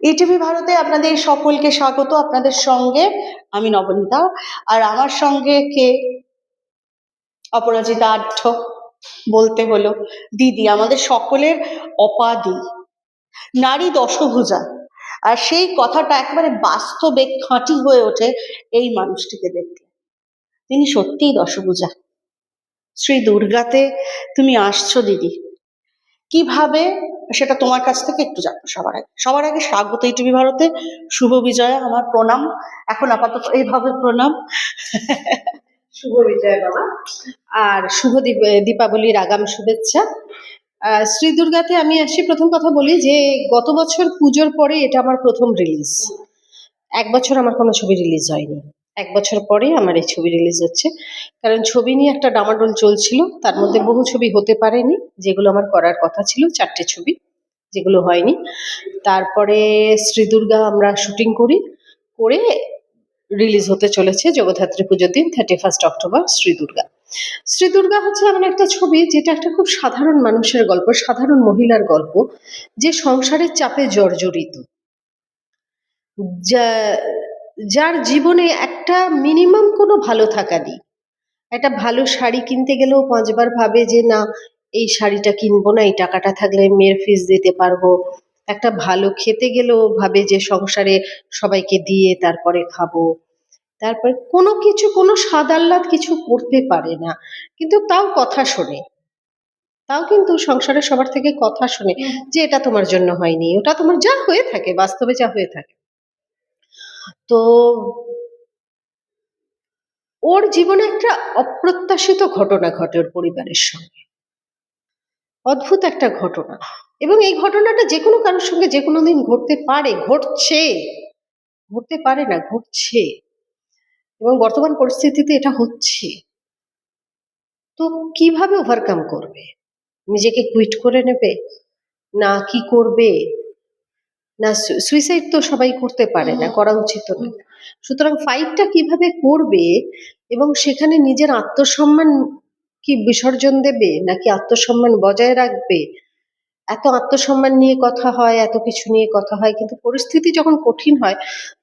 ETV ভারতে আপনাদের সকলকে স্বাগত, আপনাদের সঙ্গে আমি নবনীতা। আর আমার সঙ্গে কে? অপরাজিতা আঢ্য, বলতে হলো। দিদি, আমাদের সকলের অপাদি, নারী দশভুজা। আর সেই কথাটা একেবারে বাস্তবে খাঁটি হয়ে ওঠে এই মানুষটিকে দেখলে তিনি সত্যিই দশভুজা। শ্রী দুর্গাতে তুমি আসছো, দিদি। কীভাবে সেটা তোমার কাছ থেকে একটু জানব সবার আগে। সবার আগে স্বাগত এই টিভি ভারতে। শুভ বিজয়া আমার প্রণাম। এখন আপাতত এইভাবে প্রণাম। শুভ বিজয় বাবা। আর শুভ দীপাবলির আগাম শুভেচ্ছা। শ্রী দুর্গাতে আমি আসি প্রথম কথা বলি যে গত বছর পুজোর পরে এটা আমার প্রথম রিলিজ এক বছর আমার কোনো ছবি রিলিজ হয়নি। এক বছর পরে আমার এই ছবি রিলিজ হচ্ছে। কারণ ছবি নিয়ে একটা ডামাডোল চলছিল, তার মধ্যে বহু ছবি হতে পারেনি, যেগুলো আমার করার কথা ছিল, চারটে ছবি, যেগুলো হয়নি। তারপরে শ্রী দুর্গা আমরা শুটিং করি, করে রিলিজ হতে চলেছে জগদ্ধাত্রী পুজোর দিন thirty first October Shri Durga Shri Durga হচ্ছে এমন একটা ছবি, যেটা একটা খুব সাধারণ মানুষের গল্প, সাধারণ মহিলার গল্প, যে সংসারের চাপে জর্জরিত। যা- যার জীবনে একটা মিনিমাম কোনো ভালো থাকা নেই একটা ভালো শাড়ি কিনতে গেলেও পাঁচবার ভাবে যে না এই শাড়িটা কিনবো না এই টাকাটা থাকলে মেয়ের ফিস দিতে পারব। একটা ভালো খেতে গেলেও ভাবে যে সংসারে সবাইকে দিয়ে তারপরে খাব। তারপরে কোনো কিছু কোনো স্বাদ আহ্লাদ কিছু করতে পারে না। কিন্তু তাও কথা শোনে। তাও কিন্তু সংসারে সবার থেকে কথা শোনে যে এটা তোমার জন্য হয়নি। ওটা তোমার যা হয়ে থাকে বাস্তবে যা হয়ে থাকে। তো ওর জীবনে একটা অপ্রত্যাশিত ঘটনা ঘটে ওর পরিবারের সঙ্গে। অদ্ভুত একটা ঘটনা। এবং এই ঘটনাটা যে কোনো কারোর সঙ্গে যে কোনো দিন ঘটতে পারে, ঘটছে। ঘটতে পারে না, ঘটছে। এবং বর্তমান পরিস্থিতিতে এটা হচ্ছে। তো কীভাবে ওভারকাম করবে? নিজেকে কুইট করে নেবে? না কি করবে? না সুইসাইড তো সবাই করতে পারে না করা উচিত না সুতরাং ফাইটটা কীভাবে করবে এবং সেখানে নিজের আত্মসম্মান কি বিসর্জন দেবে নাকি আত্মসম্মান বজায় রাখবে? এত আত্মসম্মান নিয়ে কথা হয় এত কিছু নিয়ে কথা হয় কিন্তু পরিস্থিতি যখন কঠিন হয়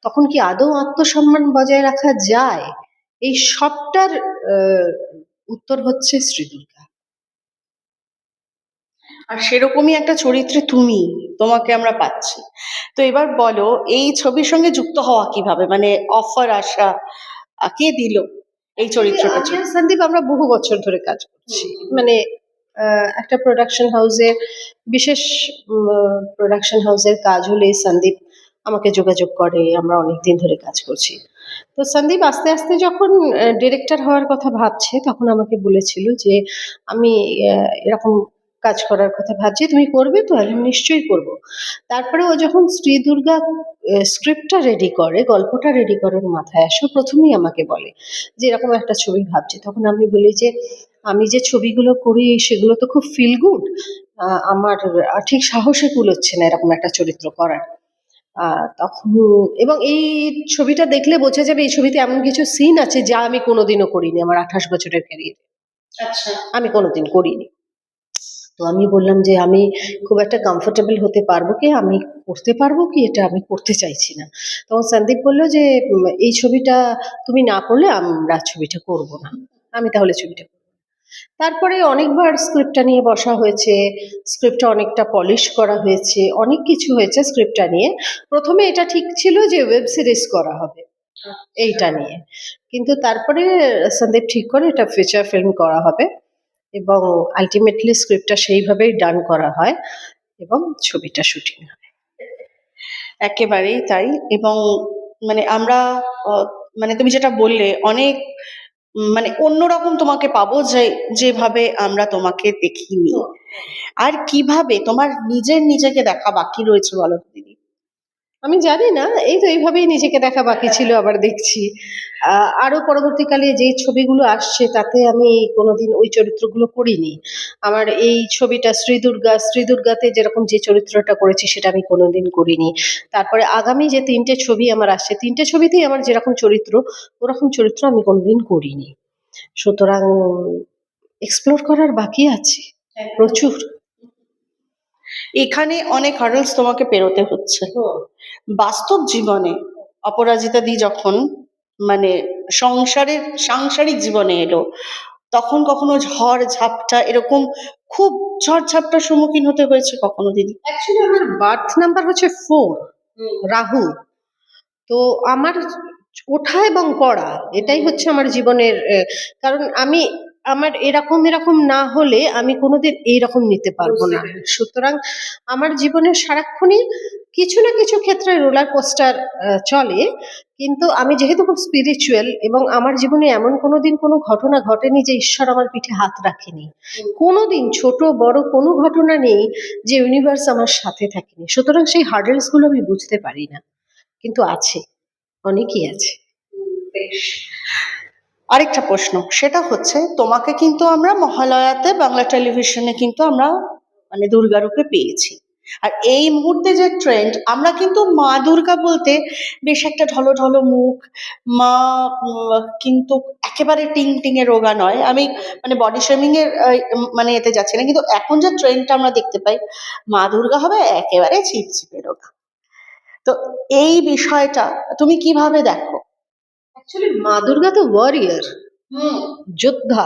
তখন কি আদৌ আত্মসম্মান বজায় রাখা যায়? এই সবটার উত্তর হচ্ছে শ্রী দুর্গা আর সেরকমই একটা চরিত্রে তুমি তোমাকে আমরা পাচ্ছি। তো এবার বলো এই ছবির সঙ্গে যুক্ত হওয়া কীভাবে? মানে অফার আসা কে দিল এই চরিত্রটা সন্দীপ আমরা বহু বছর ধরে কাজ করছি। মানে একটা প্রোডাকশন হাউসের বিশেষ প্রোডাকশন হাউসের কাজ হলে সন্দীপ আমাকে যোগাযোগ করে আমরা অনেক দিন ধরে কাজ করছি। তো সন্দীপ আস্তে আস্তে যখন ডিরেক্টর হওয়ার কথা ভাবছে তখন আমাকে বলেছিল যে আমি এরকম কাজ করার কথা ভাবছি তুমি করবে তো? আমি নিশ্চয়ই করব। তারপরে ও যখন শ্রী দুর্গা স্ক্রিপ্টটা রেডি করে গল্পটা রেডি করে মাথায় আসে প্রথমেই আমাকে বলে যে এরকম একটা ছবি ভাবছি। তখন আমি বলি যে আমি যে ছবিগুলো করি সেগুলো তো খুব ফিল গুড আমার ঠিক সাহসে কুলোচ্ছে না এরকম একটা চরিত্র করার। তখন এবং এই ছবিটা দেখলে বোঝা যাবে এই ছবিতে এমন কিছু সিন আছে যা আমি কোনোদিনও করিনি আমার আঠাশ বছরের ক্যারিয়ার আচ্ছা। আমি কোনোদিন করিনি। তো আমি বললাম যে আমি খুব একটা কমফোর্টেবল হতে পারব কি? আমি করতে পারব কি? এটা আমি করতে চাইছি না। তখন সন্দীপ বলল যে এই ছবিটা তুমি না করলে আমরা ছবিটা করব না। আমি তাহলে ছবিটা করব তারপরে অনেকবার স্ক্রিপ্টটা নিয়ে বসা হয়েছে। স্ক্রিপ্টটা অনেকটা পলিশ করা হয়েছে। অনেক কিছু হয়েছে স্ক্রিপ্টটা নিয়ে। প্রথমে এটা ঠিক ছিল যে ওয়েব সিরিজ করা হবে এইটা নিয়ে। কিন্তু তারপরে সন্দীপ ঠিক করে এটা ফিচার ফিল্ম করা হবে। এবং আলটিমেটলি স্ক্রিপ্টটা সেইভাবেই ডান করা হয় এবং ছবিটা শুটিং হয়। একেবারেই তাই এবং মানে আমরা মানে তুমি যেটা বললে, অনেক মানে অন্যরকম তোমাকে পাবো যে, যেভাবে আমরা তোমাকে দেখিনি। আর কীভাবে তোমার নিজের নিজেকে দেখা বাকি রয়েছে বলো আমি জানি না এই তো এইভাবেই নিজেকে দেখা বাকি ছিল আবার দেখছি। আহ, আরও পরবর্তীকালে যে ছবিগুলো আসছে তাতে আমি কোনোদিন ওই চরিত্রগুলো করিনি। আমার এই ছবিটা শ্রী দুর্গা শ্রী দুর্গাতে যেরকম যে চরিত্রটা করেছি সেটা আমি কোনোদিন করিনি। তারপরে আগামী যে তিনটে ছবি আমার আসছে তিনটে ছবিতেই আমার যেরকম চরিত্র ওরকম চরিত্র আমি কোনোদিন করিনি। সুতরাং এক্সপ্লোর করার বাকি আছে প্রচুর। এখানে অনেক হার্ডলস তোমাকে পেরোতে হচ্ছে। বাস্তব জীবনে অপরাজিতা দি যখন মানে সংসারের সাংসারিক জীবনে এলো তখন কখনো ঝড় ঝাপটা এরকম খুব ঝড় ঝাপটার সম্মুখীন হতে হয়েছে কখনো দিদি? অ্যাকচুয়ালি আমার বার্থ নাম্বার হচ্ছে ফোর রাহু তো আমার ওঠা এবং পড়া এটাই হচ্ছে আমার জীবনের কারণ আমি আমার এরকম এরকম না হলে আমি কোনোদিন এইরকম নিতে পারব না। সুতরাং আমার জীবনের সারাক্ষণই কিছু না কিছু ক্ষেত্রে রোলার কোস্টার চলে। কিন্তু আমি যেহেতু খুব স্পিরিচুয়াল এবং আমার জীবনে এমন কোনোদিন কোনো ঘটনা ঘটেনি যে ঈশ্বর আমার পিঠে হাত রাখেনি। কোনোদিন ছোট বড় কোনো ঘটনা নেই যে ইউনিভার্স আমার সাথে থাকেনি। সুতরাং সেই হার্ডেলসগুলো আমি বুঝতে পারি না। কিন্তু আছে অনেকই আছে। আরেকটা প্রশ্ন, সেটা হচ্ছে তোমাকে কিন্তু আমরা মহালয়াতে বাংলা টেলিভিশনে কিন্তু আমরা মানে দুর্গা রূপে পেয়েছি। আর এই মুহূর্তে যে ট্রেন্ড আমরা কিন্তু মা দুর্গা বলতে বেশ একটা ঢলো ঢলো মুখ, মা কিন্তু একেবারে টিং টিং এ রোগা নয়। আমি মানে বডি শেমিং এর মানে এতে যাচ্ছি না, কিন্তু এখন যে ট্রেন্ডটা আমরা দেখতে পাই, মা দুর্গা হবে একেবারে ছিপছিপে রোগা। তো এই বিষয়টা তুমি কীভাবে দেখো? অ্যাকচুয়ালি মা দুর্গা তো ওয়ারিয়ার যোদ্ধা।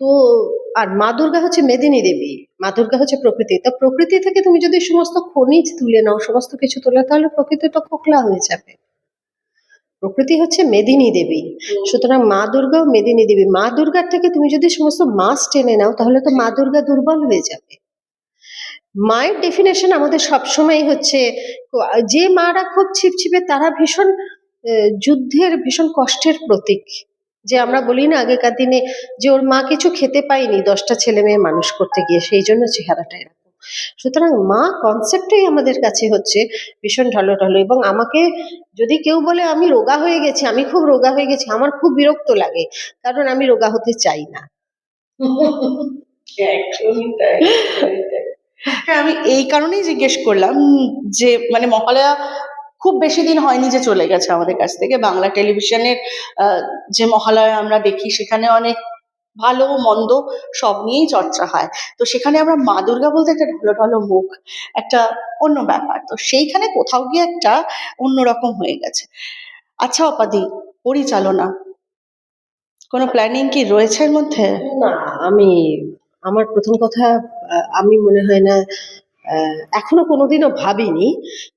তো আর মা দুর্গা হচ্ছে মেদিনী দেবী মা দুর্গা হচ্ছে প্রকৃতি। তো প্রকৃতি থেকে তুমি যদি সমস্ত খনিজ তুলে নাও সমস্ত কিছু তুলে তাহলে প্রকৃতি তো খোকলা হয়ে যাবে। প্রকৃতি হচ্ছে মেদিনী দেবী। সুতরাং মা দুর্গা ও মেদিনী দেবী মা দুর্গার থেকে তুমি যদি সমস্ত মাস টেনে নাও তাহলে তো মা দুর্গা দুর্বল হয়ে যাবে। মায়ের ডেফিনেশন আমাদের সবসময় হচ্ছে যে মারা খুব ছিপছিপে তারা ভীষণ যুদ্ধের ভীষণ কষ্টের প্রতীক। যে আমরা বলি না আগেকার দিনে যে ওর মা কিছু খেতে পায়নি দশটা ছেলে মেয়ে মানুষ করতে গিয়ে সেই জন্য চেহারাটা এরকম। সুতরাং মা কনসেপ্টটাই আমাদের কাছে হচ্ছে ভীষণ ঢলো ঢলো এবং আমাকে যদি কেউ বলে আমি রোগা হয়ে গেছি আমি খুব রোগা হয়ে গেছি আমার খুব বিরক্ত লাগে কারণ আমি রোগা হতে চাই না। হ্যাঁ আমি এই কারণেই জিজ্ঞেস করলাম যে মানে মহালয়া খুব বেশি দিন হয়নি যে চলে গেছে আমাদের কাছ থেকে। বাংলা টেলিভিশনের যে মহালয় আমরা দেখি সেখানে অনেক ভালো, মন্দ সব নিয়েই চর্চা হয়। তো সেখানে আমরা মা দুর্গা বলতে একটা ঢলো ঢলো মুখ, একটা অন্য ব্যাপার। তো সেইখানে কোথাও গিয়ে একটা অন্যরকম হয়ে গেছে। আচ্ছা অপাদি, পরিচালনা, কোনো প্ল্যানিং কি রয়েছে এর মধ্যে? না, আমি, আমার প্রথম কথা আমি মনে হয় না এখনও কোনোদিনও ভাবিনি।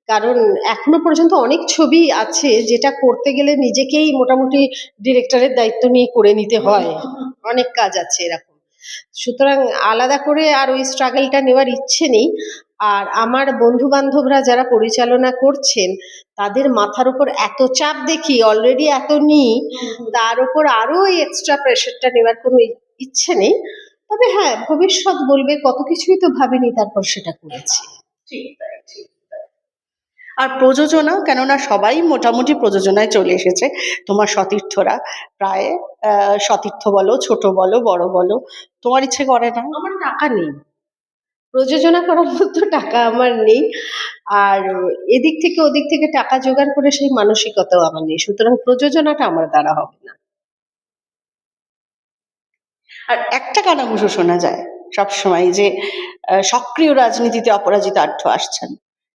কারণ এখনও পর্যন্ত অনেক ছবি আছে যেটা করতে গেলে নিজেকেই মোটামুটি ডিরেক্টরের দায়িত্ব নিয়ে করে নিতে হয়। অনেক কাজ আছে এরকম। সুতরাং আলাদা করে আর ওই স্ট্রাগলটা নেওয়ার ইচ্ছে নেই। আর আমার বন্ধু বান্ধবরা যারা পরিচালনা করছেন তাদের মাথার উপর এত চাপ দেখি অলরেডি এত নিই তার উপর আরও এক্সট্রা প্রেশারটা নেওয়ার কোনো ইচ্ছে নেই। তবে হ্যাঁ ভবিষ্যৎ বলবে কত কিছুই তো ভাবিনি তারপর সেটা করেছি। আর প্রযোজনা কেননা সবাই মোটামুটি প্রযোজনায় চলে এসেছে। তোমার সতীর্থরা প্রায় সতীর্থ বলো ছোট বলো বড় বলো তোমার ইচ্ছে করে না? আমার টাকা নেই। প্রযোজনা করার মতো টাকা আমার নেই। আর এদিক থেকে ওদিক থেকে টাকা জোগাড় করে সেই মানসিকতাও আমার নেই। সুতরাং প্রযোজনাটা আমার দ্বারা হবে না। আর একটা কানাঘুষো শোনা যায় সবসময় যে সক্রিয় রাজনীতিতে অপরাজিতা আর্থ আসছেন।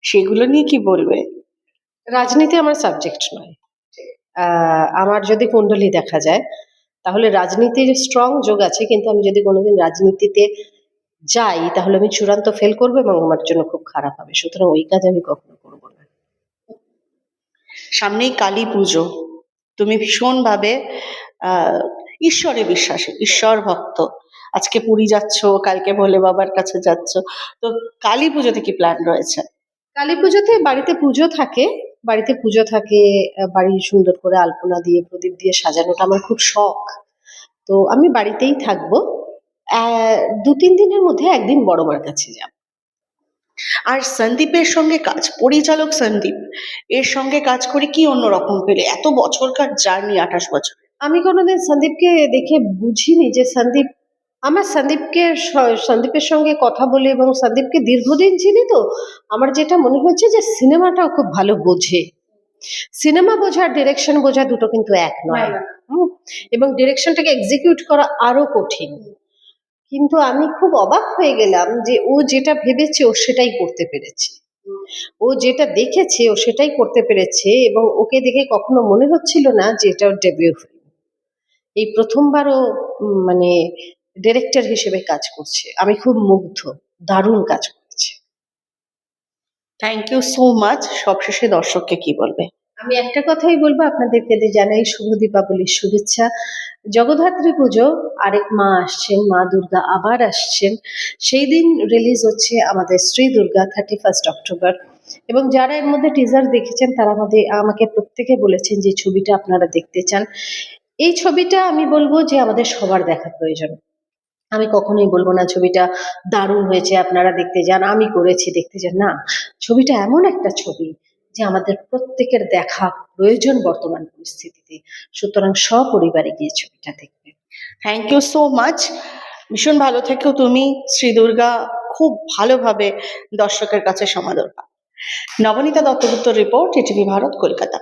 সেগুলো নিয়ে কি বলবে? রাজনীতি আমার সাবজেক্ট নয়। আমার যদি কুণ্ডলী দেখা যায় তাহলে রাজনীতির স্ট্রং যোগ আছে কিন্তু আমি যদি কোনোদিন রাজনীতিতে যাই তাহলে আমি চূড়ান্ত ফেল করব এবং আমার জন্য খুব খারাপ হবে। সুতরাং ওই কাজ আমি কখনো করব না। সামনেই কালী পুজো। তুমি ভীষণভাবে আহ ঈশ্বরে বিশ্বাসী ঈশ্বর ভক্ত। আজকে পুরী যাচ্ছ কালকে ভোলে বাবার কাছে যাচ্ছ। তো কালী পুজোতে কি প্ল্যান রয়েছে? কালী পুজোতে বাড়িতে পুজো থাকে বাড়িতে পুজো থাকে বাড়ি সুন্দর করে আলপনা দিয়ে প্রদীপ দিয়ে সাজানোটা আমার খুব শখ। তো আমি বাড়িতেই থাকব। আহ, দু তিন দিনের মধ্যে একদিন বড় মার কাছে যাব। আর সন্দীপের সঙ্গে কাজ পরিচালক সন্দীপ এর সঙ্গে কাজ করে কি অন্যরকম পেলে? এত বছরকার জার্নি আঠাশ বছর। আমি কোনোদিন সন্দীপকে দেখে বুঝিনি যে সন্দীপ আমার সন্দীপকে সন্দীপের সঙ্গে কথা বলে এবং সন্দীপকে দীর্ঘদিন চিনি তো আমার যেটা মনে হচ্ছে যে সিনেমাটাও খুব ভালো বোঝে। সিনেমা বোঝা আর ডিরেকশন বোঝা দুটো কিন্তু এক নয়। হুম, এবং ডিরেকশনটাকে এক্সিকিউট করা আরও কঠিন। কিন্তু আমি খুব অবাক হয়ে গেলাম যে ও যেটা ভেবেছে ও সেটাই করতে পেরেছে। ও যেটা দেখেছে ও সেটাই করতে পেরেছে এবং ওকে দেখে কখনো মনে হচ্ছিল না যে এটা ওর ডেবিউ এই প্রথমবারও মানে ডিরেক্টর হিসেবে কাজ করছে। আমি খুব মুগ্ধ দারুণ কাজ করেছে। থ্যাংক ইউ সো মাচ সবশেষে দর্শককে কি বলবে? আমি একটা কথাই বলব আপনাদেরকে যে জানাই শুভ দীপাবলির শুভেচ্ছা। জগদ্ধাত্রী পুজো আরেক মা আসছেন মা দুর্গা আবার আসছেন। সেই দিন রিলিজ হচ্ছে আমাদের Shri Durga thirty first October এবং যারা এর মধ্যে টিজার দেখেছেন তারা আমাদের আমাকে প্রত্যেকে বলেছেন যে ছবিটা আপনারা দেখতে চান। এই ছবিটা আমি বলব যে আমাদের সবার দেখা প্রয়োজন। আমি কখনোই বলব না ছবিটা দারুণ হয়েছে, আপনারা দেখতে যান, আমি করেছি দেখতে যান। না, ছবিটা এমন একটা ছবি যে আমাদের প্রত্যেকের দেখা প্রয়োজন বর্তমান পরিস্থিতিতে। সুতরাং সপরিবারে গিয়ে ছবিটা দেখবে থ্যাংক ইউ সো মাচ ভীষণ ভালো থেকেও তুমি শ্রী দুর্গা খুব ভালোভাবে দর্শকের কাছে সমাদর পাও নবনীতা দত্তগুপ্ত রিপোর্ট, এটিভি ভারত, কলকাতা।